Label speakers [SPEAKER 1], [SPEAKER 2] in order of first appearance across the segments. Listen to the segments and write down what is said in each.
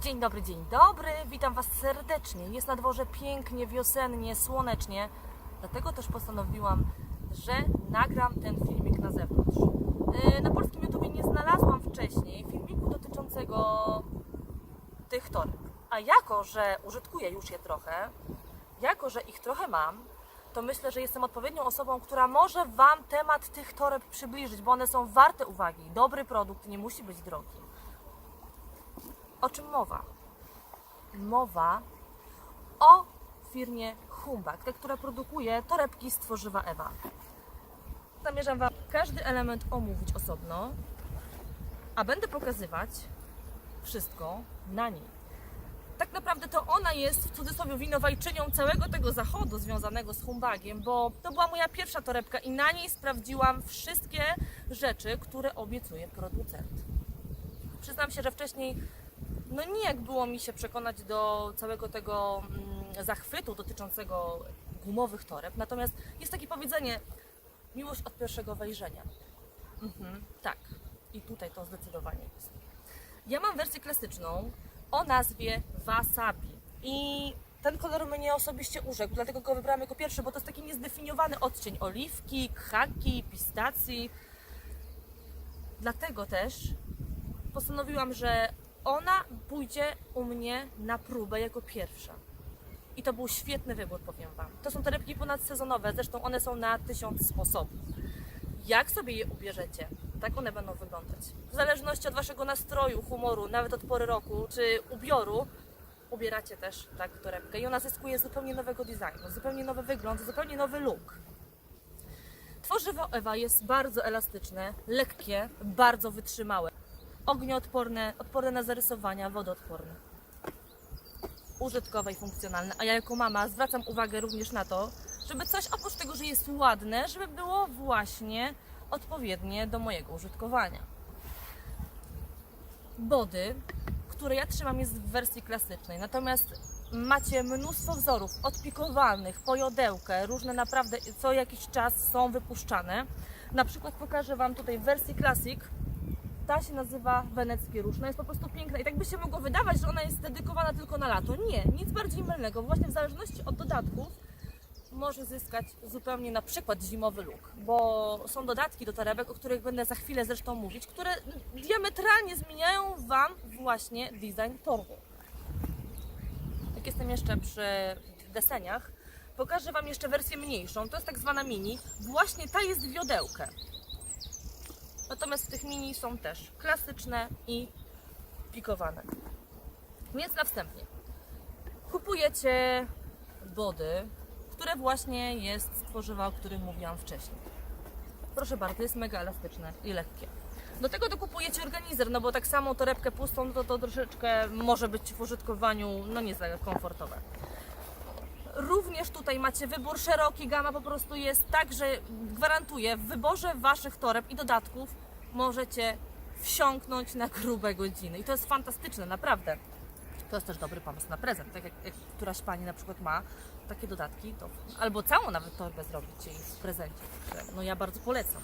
[SPEAKER 1] Dzień dobry, dzień dobry. Witam Was serdecznie. Jest na dworze pięknie, wiosennie, słonecznie. Dlatego też postanowiłam, że nagram ten filmik na zewnątrz. Yy, Na polskim YouTubie nie znalazłam wcześniej filmiku dotyczącego tych toreb. A jako, że użytkuję już je trochę, jako, że ich trochę mam, to myślę, że jestem odpowiednią osobą, która może Wam temat tych toreb przybliżyć, bo one są warte uwagi. Dobry produkt nie musi być drogi. O czym mowa? Mowa o firmie Humbak, ta, która produkuje torebki z tworzywa Ewa. Zamierzam Wam każdy element omówić osobno, a będę pokazywać wszystko na niej. Tak naprawdę to ona jest w cudzysłowie winowajczynią całego tego zachodu związanego z Humbagiem, bo to była moja pierwsza torebka i na niej sprawdziłam wszystkie rzeczy, które obiecuje producent. Przyznam się, że wcześniej no nijak było mi się przekonać do całego tego mm, zachwytu dotyczącego gumowych toreb. Natomiast jest takie powiedzenie, miłość od pierwszego wejrzenia. Mhm, tak, i tutaj to zdecydowanie jest. Ja mam wersję klasyczną o nazwie Wasabi i ten kolor mnie osobiście urzekł, dlatego go wybrałam jako pierwszy, bo to jest taki niezdefiniowany odcień oliwki, khaki, pistacji. Dlatego też postanowiłam, że ona pójdzie u mnie na próbę jako pierwsza. I to był świetny wybór, powiem Wam. To są torebki ponadsezonowe, zresztą one są na tysiąc sposobów. Jak sobie je ubierzecie, tak one będą wyglądać. W zależności od Waszego nastroju, humoru, nawet od pory roku czy ubioru, ubieracie też tak torebkę. I ona zyskuje zupełnie nowego designu, zupełnie nowy wygląd, zupełnie nowy look. Tworzywo Ewa jest bardzo elastyczne, lekkie, bardzo wytrzymałe ognioodporne, odporne na zarysowania, wodoodporne. Użytkowe i funkcjonalne. A ja jako mama zwracam uwagę również na to, żeby coś oprócz tego, że jest ładne, żeby było właśnie odpowiednie do mojego użytkowania. Body, które ja trzymam jest w wersji klasycznej, natomiast macie mnóstwo wzorów odpikowanych, po jodełkę, różne naprawdę co jakiś czas są wypuszczane. Na przykład pokażę Wam tutaj w wersji Classic ta się nazywa Wenecki Róż. Ona jest po prostu piękna i tak by się mogło wydawać, że ona jest dedykowana tylko na lato. Nie, nic bardziej mylnego. Właśnie w zależności od dodatków może zyskać zupełnie na przykład zimowy look, bo są dodatki do torebek, o których będę za chwilę zresztą mówić, które diametralnie zmieniają Wam właśnie design torby. Jak jestem jeszcze przy deseniach, pokażę Wam jeszcze wersję mniejszą. To jest tak zwana mini. Właśnie ta jest wiodełkę. Natomiast w tych mini są też klasyczne i pikowane. Więc na wstępnie kupujecie body, które właśnie jest z tworzywa, o którym mówiłam wcześniej. Proszę bardzo, jest mega elastyczne i lekkie. Do tego dokupujecie organizer, no bo tak samo torebkę pustą no to, to troszeczkę może być w użytkowaniu no nie za komfortowe. Również tutaj macie wybór szeroki, gama po prostu jest tak, że gwarantuję, w wyborze Waszych toreb i dodatków możecie wsiąknąć na grube godziny. I to jest fantastyczne, naprawdę. To jest też dobry pomysł na prezent. Tak jak, jak któraś Pani na przykład ma takie dodatki, to albo całą nawet torbę zrobić jej w prezencie. No ja bardzo polecam.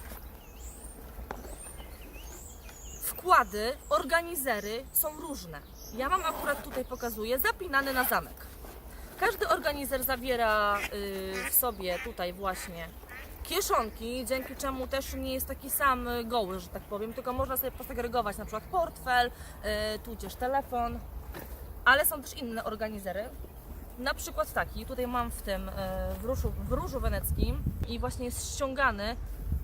[SPEAKER 1] Wkłady, organizery są różne. Ja mam akurat tutaj pokazuję zapinany na zamek. Każdy organizer zawiera y, w sobie tutaj właśnie kieszonki, dzięki czemu też nie jest taki sam goły, że tak powiem, tylko można sobie posegregować na przykład portfel, y, tudzież telefon, ale są też inne organizery. Na przykład taki, tutaj mam w tym y, w różu, w różu weneckim i właśnie jest ściągany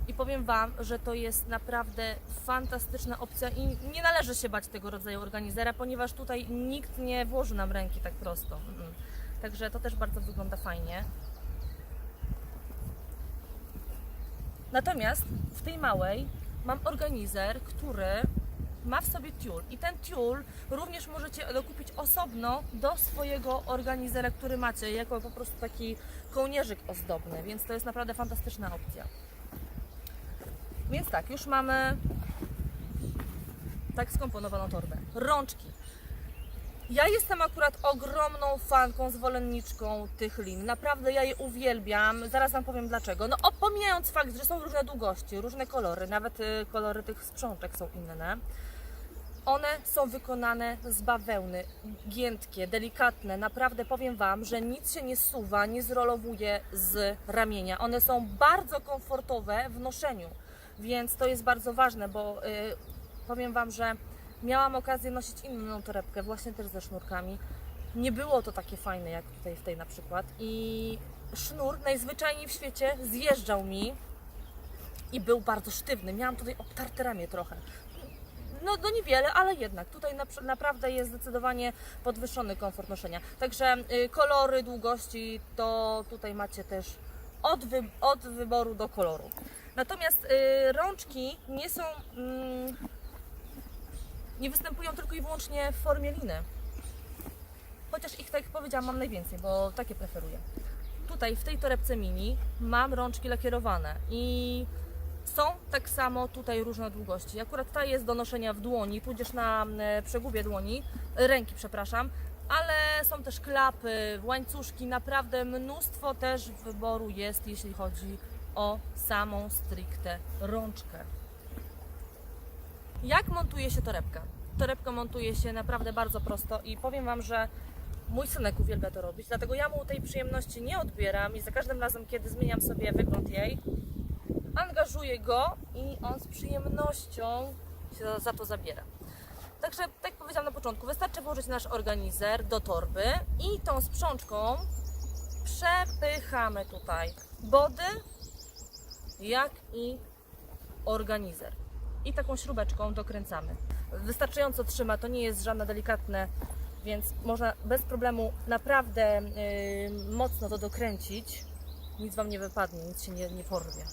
[SPEAKER 1] i powiem Wam, że to jest naprawdę fantastyczna opcja i nie należy się bać tego rodzaju organizera, ponieważ tutaj nikt nie włoży nam ręki tak prosto. Także to też bardzo wygląda fajnie. Natomiast w tej małej mam organizer, który ma w sobie tiul i ten tiul również możecie dokupić osobno do swojego organizera, który macie, jako po prostu taki kołnierzyk ozdobny, więc to jest naprawdę fantastyczna opcja. Więc tak, już mamy tak skomponowaną torbę. Rączki. Ja jestem akurat ogromną fanką, zwolenniczką tych lin. Naprawdę ja je uwielbiam. Zaraz Wam powiem dlaczego. No pomijając fakt, że są różne długości, różne kolory, nawet y, kolory tych sprzączek są inne. One są wykonane z bawełny, giętkie, delikatne. Naprawdę powiem Wam, że nic się nie suwa, nie zrolowuje z ramienia. One są bardzo komfortowe w noszeniu, więc to jest bardzo ważne, bo y, powiem Wam, że miałam okazję nosić inną torebkę, właśnie też ze sznurkami. Nie było to takie fajne jak tutaj w tej na przykład i sznur najzwyczajniej w świecie zjeżdżał mi i był bardzo sztywny. Miałam tutaj obtarte ramię trochę. No, no niewiele, ale jednak tutaj napr- naprawdę jest zdecydowanie podwyższony komfort noszenia. Także y, kolory, długości to tutaj macie też od, wy, od wyboru do koloru. Natomiast y, rączki nie są, mm, nie występują tylko i wyłącznie w formie liny. Chociaż ich, tak jak powiedziałam, mam najwięcej, bo takie preferuję. Tutaj w tej torebce mini mam rączki lakierowane i są tak samo tutaj różne długości. Akurat ta jest do noszenia w dłoni, tudzież na e, przegubie dłoni, ręki, przepraszam, ale są też klapy, łańcuszki, naprawdę mnóstwo też wyboru jest, jeśli chodzi o samą stricte rączkę. Jak montuje się torebka? Torebkę montuje się naprawdę bardzo prosto i powiem Wam, że mój synek uwielbia to robić, dlatego ja mu tej przyjemności nie odbieram i za każdym razem, kiedy zmieniam sobie wygląd jej, angażuję go i on z przyjemnością się za to zabiera. Także, tak jak powiedziałam na początku, wystarczy włożyć nasz organizer do torby i tą sprzączką przepychamy tutaj body, jak i organizer. I taką śrubeczką dokręcamy. Wystarczająco trzyma, to nie jest żadne delikatne, więc można bez problemu naprawdę yy, mocno to dokręcić. Nic Wam nie wypadnie, nic się nie, nie porwie.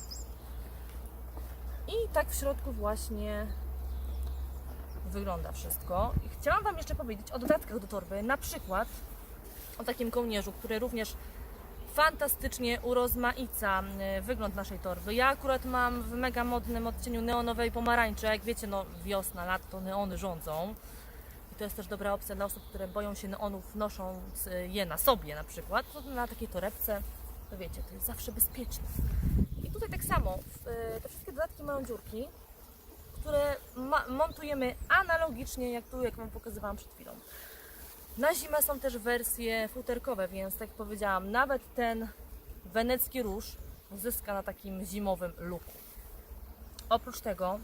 [SPEAKER 1] I tak w środku właśnie wygląda wszystko. I chciałam Wam jeszcze powiedzieć o dodatkach do torby, na przykład o takim kołnierzu, który również fantastycznie urozmaica y, wygląd naszej torby. Ja akurat mam w mega modnym odcieniu neonowej pomarańczy, jak wiecie, no wiosna, lato, neony rządzą. I to jest też dobra opcja dla osób, które boją się neonów, nosząc y, je na sobie na przykład. To na takiej torebce, to wiecie, to jest zawsze bezpieczne. I tutaj tak samo, y, te wszystkie dodatki mają dziurki, które montujemy analogicznie, jak tu, jak Wam pokazywałam przed chwilą. Na zimę są też wersje futerkowe, więc tak jak powiedziałam, nawet ten wenecki róż zyska na takim zimowym looku. Oprócz tego,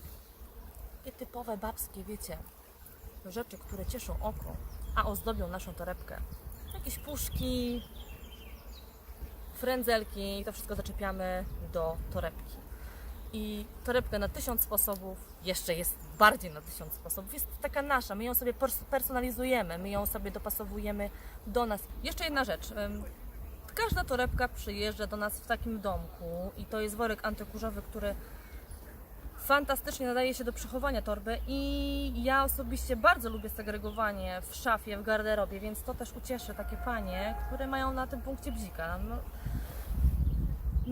[SPEAKER 1] takie typowe babskie, wiecie, rzeczy, które cieszą oko, a ozdobią naszą torebkę. Jakieś puszki, frędzelki, to wszystko zaczepiamy do torebki. I torebkę na tysiąc sposobów, jeszcze jest bardziej na tysiąc sposobów, jest taka nasza, my ją sobie pers- personalizujemy, my ją sobie dopasowujemy do nas. Jeszcze jedna rzecz. Każda torebka przyjeżdża do nas w takim domku i to jest worek antykurzowy, który fantastycznie nadaje się do przechowania torby i ja osobiście bardzo lubię segregowanie w szafie, w garderobie, więc to też ucieszy takie panie, które mają na tym punkcie bzika. No,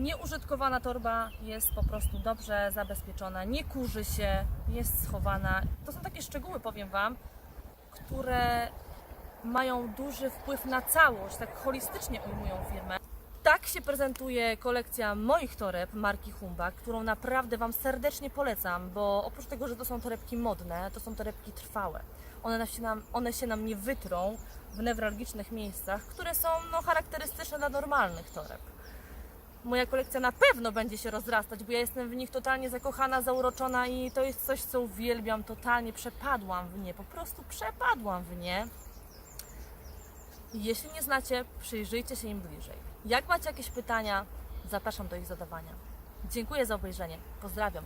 [SPEAKER 1] Nieużytkowana torba jest po prostu dobrze zabezpieczona, nie kurzy się, jest schowana. To są takie szczegóły, powiem Wam, które mają duży wpływ na całość, tak holistycznie ujmują firmę. Tak się prezentuje kolekcja moich toreb marki Humba, którą naprawdę Wam serdecznie polecam, bo oprócz tego, że to są torebki modne, to są torebki trwałe. One, się, nam, one się nam nie wytrą w newralgicznych miejscach, które są no, charakterystyczne dla normalnych toreb moja kolekcja na pewno będzie się rozrastać, bo ja jestem w nich totalnie zakochana, zauroczona i to jest coś, co uwielbiam totalnie. Przepadłam w nie, po prostu przepadłam w nie. Jeśli nie znacie, przyjrzyjcie się im bliżej. Jak macie jakieś pytania, zapraszam do ich zadawania. Dziękuję za obejrzenie. Pozdrawiam.